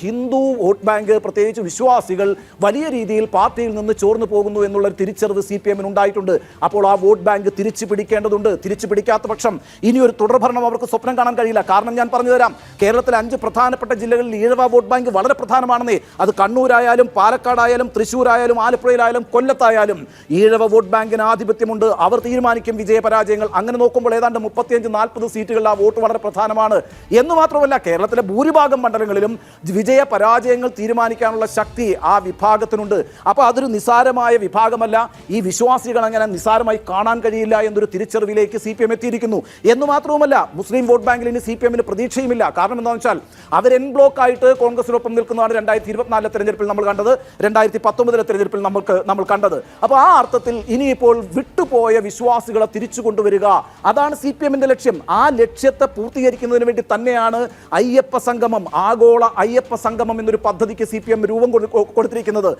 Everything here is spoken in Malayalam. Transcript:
ഹിന്ദു വോട്ട് ബാങ്ക് പ്രത്യേകിച്ച് വിശ്വാസികൾ വലിയ രീതിയിൽ പാർട്ടിയിൽ നിന്ന് ചോർന്നു പോകുന്നു എന്നുള്ളൊരു തിരിച്ചറിവ് സി പി എമ്മിന് ഉണ്ടായിട്ടുണ്ട്. അപ്പോൾ ആ വോട്ട് ബാങ്ക് തിരിച്ചു പിടിക്കേണ്ടതുണ്ട്. തിരിച്ചു പിടിക്കാത്ത പക്ഷം ഇനി ഒരു തുടർഭരണം അവർക്ക് സ്വപ്നം കാണാൻ കഴിയില്ല. കാരണം ഞാൻ പറഞ്ഞു തരാം കേരളത്തിലെ അഞ്ച് പ്രധാനപ്പെട്ട ജില്ലകളിൽ ഈഴവ വോട്ട് ബാങ്ക് വളരെ പ്രധാനമാണെന്നേ. അത് കണ്ണൂരായാലും പാലക്കാടായാലും തൃശ്ശൂരായാലും ആലപ്പുഴയിലായാലും കൊല്ലത്തായാലും ഈഴവ വോട്ട് ബാങ്കിന് ആധിപത്യമുണ്ട്. അവർ തീരുമാനിക്കും വിജയപരാജയങ്ങൾ അങ്ങനെ നോക്കുമ്പോൾ ഏതാണ്ട് മുപ്പത്തിയഞ്ച് നാൽപ്പത് സീറ്റുകളിൽ ആ വോട്ട് വളരെ പ്രധാനമാണ്. എന്ന് മാത്രമല്ല കേരളത്തിലെ ഭൂരിഭാഗം മണ്ഡലങ്ങളിലും വിജയ പരാജയങ്ങൾ തീരുമാനിക്കാനുള്ള ശക്തി ആ വിഭാഗത്തിനുണ്ട്. അപ്പോൾ അതൊരു നിസാരമായ വിഭാഗമല്ല. ഈ വിശ്വാസികൾ അങ്ങനെ നിസാരമായി കാണാൻ കഴിയില്ല എന്നൊരു തിരിച്ചറിവിലേക്ക് സി പി എം എത്തിയിരിക്കുന്നു. എന്ന് മാത്രവുമല്ല മുസ്ലിം വോട്ട് ബാങ്കിൽ ഇനി സി പി എമ്മിന് പ്രതീക്ഷയുമില്ല. കാരണം എന്താണെന്ന് വെച്ചാൽ അവർ എൻ ബ്ലോക്ക് ആയിട്ട് കോൺഗ്രസിനൊപ്പം നിൽക്കുന്നതാണ് രണ്ടായിരത്തി ഇരുപത്തിനാലിലെ തെരഞ്ഞെടുപ്പിൽ നമ്മൾ കണ്ടത്. രണ്ടായിരത്തി പത്തൊമ്പതിലെ തെരഞ്ഞെടുപ്പിൽ നമുക്ക് നമ്മൾ കണ്ടത്. അപ്പോൾ ആ അർത്ഥത്തിൽ ഇനിയിപ്പോൾ വിട്ടുപോയ വിശ്വാസികളെ തിരിച്ചു കൊണ്ടുവരിക അതാണ് സി പി എമ്മിന്റെ ലക്ഷ്യം. ആ ലക്ഷ്യത്തെ പൂർത്തീകരിക്കുന്നതിന് വേണ്ടി തന്നെയാണ് അയ്യപ്പ സംഗമം. ആഗോള അയ്യപ്പ സംഗമം എന്നൊരു പദ്ധതിക്ക് സി പി എം രൂപം കൊടു- കൊടുത്തിരിക്കുന്നത്.